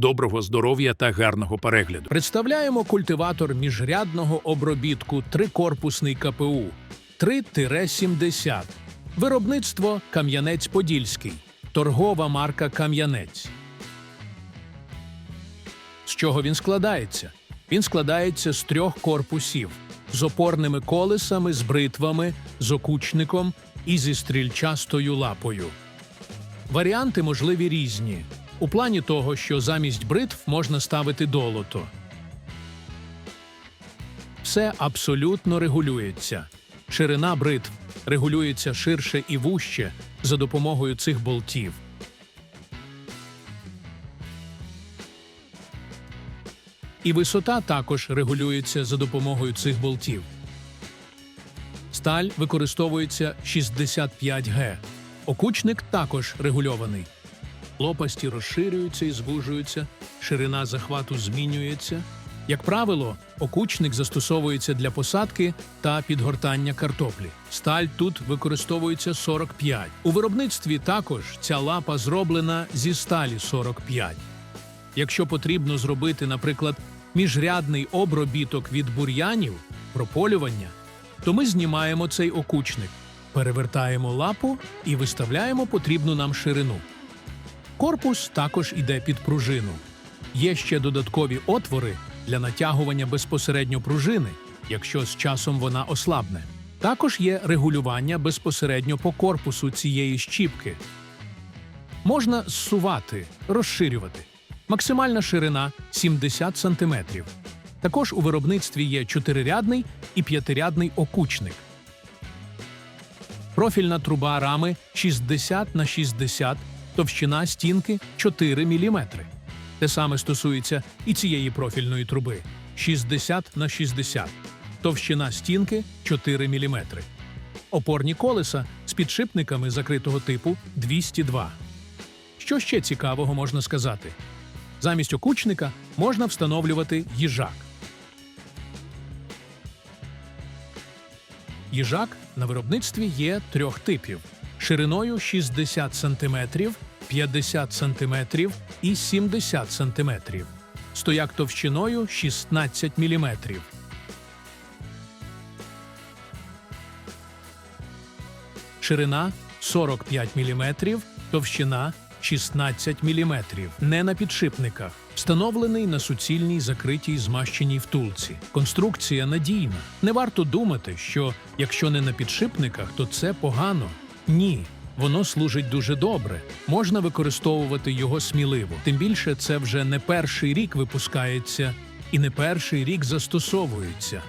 Доброго здоров'я та гарного перегляду. Представляємо культиватор міжрядного обробітку трикорпусний КПУ 3-70. Виробництво Кам'янець-Подільський. Торгова марка Кам'янець. З чого він складається? Він складається з трьох корпусів з опорними колесами, з бритвами, з окучником і зі стрільчастою лапою. Варіанти можливі різні. У плані того, що замість бритв можна ставити долото. Все абсолютно регулюється. Ширина бритв регулюється ширше і вужче за допомогою цих болтів. І висота також регулюється за допомогою цих болтів. Сталь використовується 65Г. Окучник також регульований. Лопасті розширюються і звужуються, ширина захвату змінюється. Як правило, окучник застосовується для посадки та підгортання картоплі. Сталь тут використовується 45. У виробництві також ця лапа зроблена зі сталі 45. Якщо потрібно зробити, наприклад, міжрядний обробіток від бур'янів, прополювання, то ми знімаємо цей окучник, перевертаємо лапу і виставляємо потрібну нам ширину. Корпус також іде під пружину. Є ще додаткові отвори для натягування безпосередньо пружини, якщо з часом вона ослабне. Також є регулювання безпосередньо по корпусу цієї щіпки. Можна зсувати, розширювати. Максимальна ширина 70 см. Також у виробництві є чотирирядний і п'ятирядний окучник. Профільна труба рами 60 на 60, товщина стінки 4 мм. Те саме стосується і цієї профільної труби 60 на 60, товщина стінки 4 мм. Опорні колеса з підшипниками закритого типу 202. Що ще цікавого можна сказати? Замість окучника можна встановлювати їжак. Їжак на виробництві є трьох типів: шириною 60 см, 50 см і 70 см. Стояк товщиною 16 мм. Ширина 45 мм, товщина 16 мм. Не на підшипниках. Встановлений на суцільній закритій змащеній втулці. Конструкція надійна. Не варто думати, що якщо не на підшипниках, то це погано. Ні. Воно служить дуже добре. Можна використовувати його сміливо. Тим більше це вже не перший рік випускається і не перший рік застосовується.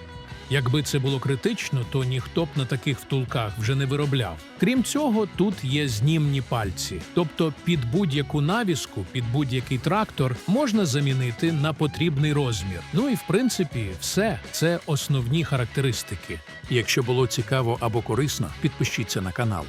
Якби це було критично, то ніхто б на таких втулках вже не виробляв. Крім цього, тут є знімні пальці, тобто під будь-яку навіску, під будь-який трактор можна замінити на потрібний розмір. Ну і в принципі, все це основні характеристики. Якщо було цікаво або корисно, підпишіться на канал.